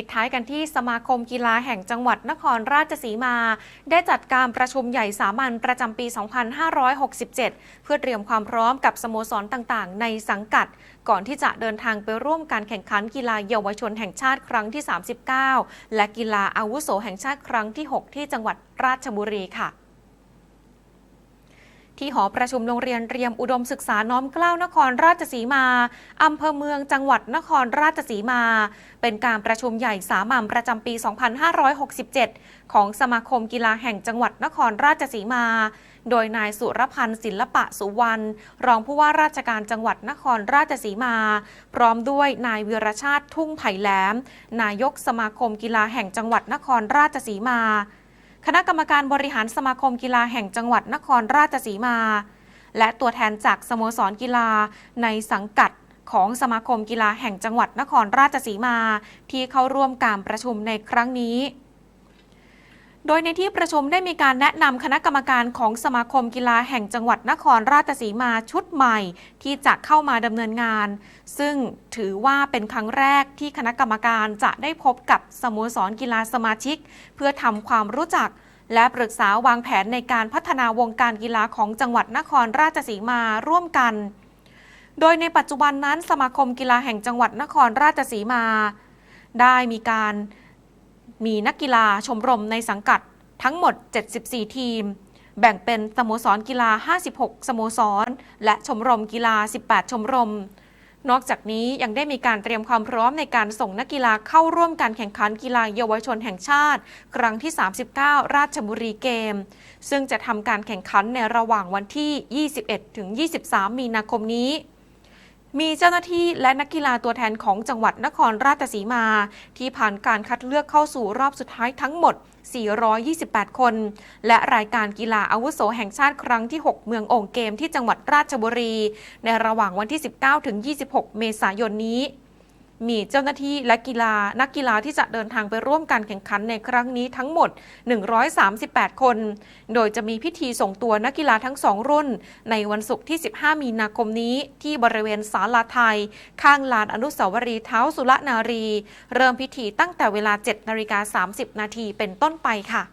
ปิดท้ายกันที่สมาคมกีฬาแห่งจังหวัดนครราชสีมา ได้จัดการประชุมใหญ่สามัญประจำปี 2567 เพื่อเตรียมความพร้อมกับสโมสรต่างๆ ในสังกัด ก่อนที่จะเดินทางไปร่วมการแข่งขันกีฬาเยาวชนแห่งชาติครั้งที่ 39 และกีฬาอาวุโสแห่งชาติครั้งที่ 6 ที่จังหวัดราชบุรีค่ะ ที่หอประชุมโรงเรียนเรียมอุดมศึกษาน้อมเกล้านครราชสีมาอำเภอเมืองจังหวัดนครราชสีมา เป็นการประชุมใหญ่สามัญประจำปี 2567 ของสมาคมกีฬาแห่งจังหวัดนครราชสีมา โดยนายสุรพันธ์ศิลปะสุวรรณรองผู้ว่าราชการจังหวัดนครราชสีมา พร้อมด้วยนายเวีรชาติทุ่งไผ่แหลม นายกสมาคมกีฬาแห่งจังหวัดนครราชสีมา คณะกรรมการบริหารสมาคมกีฬาแห่งจังหวัดนครราชสีมา และตัวแทนจากสโมสรกีฬาในสังกัดของสมาคมกีฬาแห่งจังหวัดนครราชสีมา ที่เข้าร่วมการประชุมในครั้งนี้ โดยในที่ประชุมได้มีการแนะนำคณะกรรมการของสมาคมกีฬาแห่งจังหวัดนครราชสีมาชุดใหม่ ที่จะเข้ามาดำเนินงาน ซึ่งถือว่าเป็นครั้งแรกที่คณะกรรมการจะได้พบกับสโมสรกีฬาสมาชิก เพื่อทำความรู้จักและปรึกษาวางแผนในการพัฒนาวงการกีฬาของจังหวัดนครราชสีมาร่วมกัน โดยในปัจจุบันนั้นสมาคมกีฬาแห่งจังหวัดนครราชสีมา ได้มีการ มีนักกีฬาชมรมในสังกัดทั้งหมด 74 ทีม แบ่งเป็นสโมสรกีฬา 56 สโมสร และชมรมกีฬา 18 ชมรม นอกจากนี้ยังได้มีการเตรียมความพร้อมในการส่งนักกีฬาเข้าร่วมการแข่งขันกีฬาเยาวชนแห่งชาติ ครั้งที่ 39 ราชบุรีเกม ซึ่งจะทำการแข่งขันในระหว่างวันที่ 21ถึง23 มีนาคมนี้ มีเจ้าหน้าที่และนักกีฬาตัวแทนของจังหวัดนครราชสีมา ที่ผ่านการคัดเลือกเข้าสู่รอบสุดท้ายทั้งหมด 428 คน และรายการกีฬาอาวุโสแห่งชาติครั้งที่ 6 เมืององค์เกมที่จังหวัดราชบุรี ในระหว่างวันที่ 19ถึง26 เมษายนนี้ มีเจ้าหน้าที่และกีฬานักกีฬาที่จะเดินทางไปร่วมการแข่งขันในครั้งนี้ทั้งหมด 138 คน โดยจะมีพิธีส่งตัวนักกีฬาทั้งสองรุ่น ในวันศุกร์ที่ 15 มีนาคมนี้ ที่บริเวณศาลาไทย ข้างลานอนุสาวรีย์เท้าสุรนารี เริ่มพิธีตั้งแต่เวลา 7 นาฬิกา 30 นาทีเป็นต้นไปค่ะ